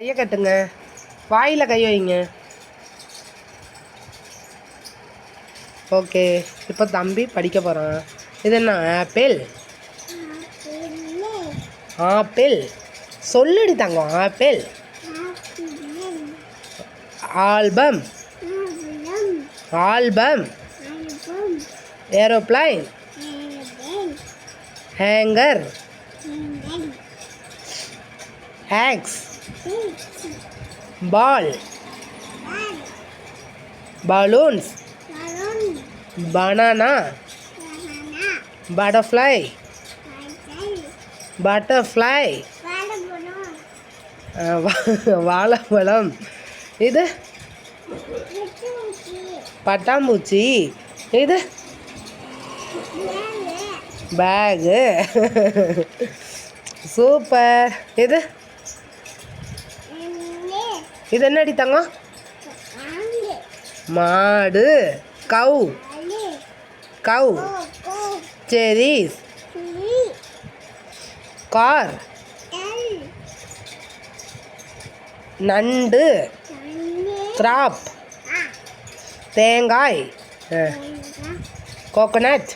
கையை கட்டுங்க. வாயில் கை வைங்க. ஓகே இப்போ தம்பி படிக்க போகிறான் இது என்ன ஆப்பிள்? ஆப்பிள். சொல்லுடி தங்கம் apple. Album. Album. Aeroplane. Hanger. Hacks ball balloons banana butterfly butterfly வாழைப்பழம். இது? பட்டாம்பூச்சி. இது? பேகு சூப்பர் இது? இது என்னடி தங்கம்? மாடு. கவு கவு செரிஸ் கார். நண்டு. கிராப். தேங்காய். கோகோனட்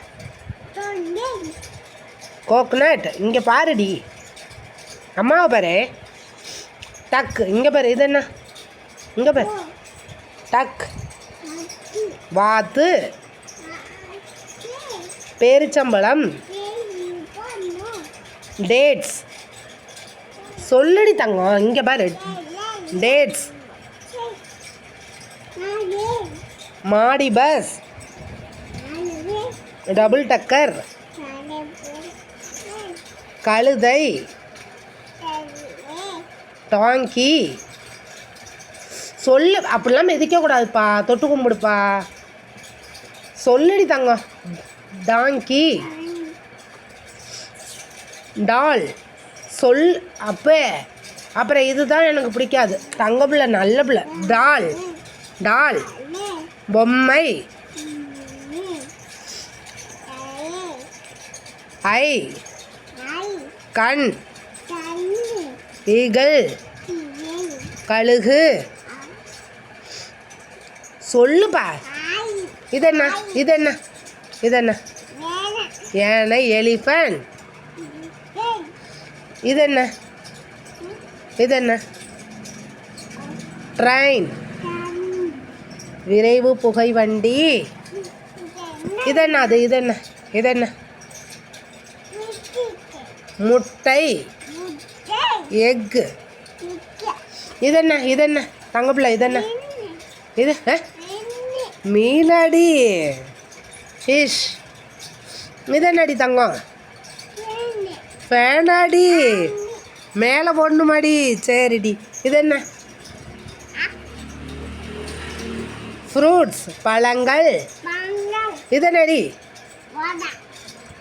கோகோனட் இங்கே பாருடி. அம்மாவை பாரு. டக்கு. இங்கே பாரு. இது என்ன? இங்கே பேர். டக். வாத்து. பேரிச்சம்பழம். டேட்ஸ். சொல்லுடி தங்கம். இங்கே பாரு. டேட்ஸ். மாடி பஸ். டபுள் டக்கர். கழுதை. டாங்கி. சொல்லு அப்படிலாம் மிதிக்கக்கூடாதுப்பா தொட்டு கும்பிடுப்பா. சொல்லுடி தங்கம் டாங்கி. டால். சொல் அப்போ. அப்புறம் இதுதான் எனக்கு பிடிக்காது. தங்க பிள்ளை நல்ல பிள்ளை. டால். டால். பொம்மை. ஐ. கண். ஈகிள் கழுகு. சொல்லுப்பா. இதென்ன? இதென்ன? இது என்ன எலிஃபன் இதென்ன? இதென்ன? இது என்ன ட்ரெயின். விரைவு புகை வண்டி. இதென்ன அது? இது என்ன முட்டை. எக்கு இதென்ன? இதென்ன? தங்கப்பிள்ள இதென்ன? தங்கப்பிள்ளை இது இது ஆ? மீனடி. ஃபிஷ் இது தங்கம்? ஃபேனாடி மேலே போடணுமாடி சரிடி. இது என்ன? ஃப்ரூட்ஸ் பழங்கள். இது என்னடி?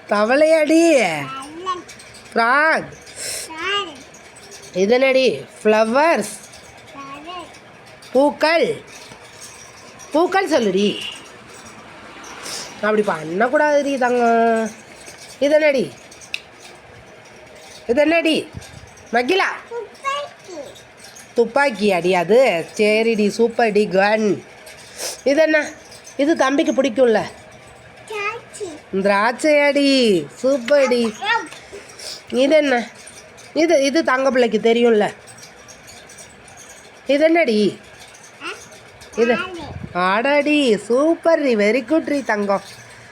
தவளையடி. ஃப்ராக். இதனடி ஃப்ளவர்ஸ். பூக்கள். பூக்கள் சொல்லுடி. அப்படி பண்ணக்கூடாதுடி தங்க இது என்னடி இது என்னடி மகிலா துப்பாக்கி அடி அது. சரிடி சூப்பர்டி கன். இது என்ன இது தம்பிக்கு பிடிக்கும்ல. திராட்சை அடி சூப்பர்டி. இது என்ன இது இது தங்க பிள்ளைக்கு தெரியும்ல. இது என்னடி இது ஆடாடி சூப்பர் ரீ வெரி குட் ரீ தங்கம்.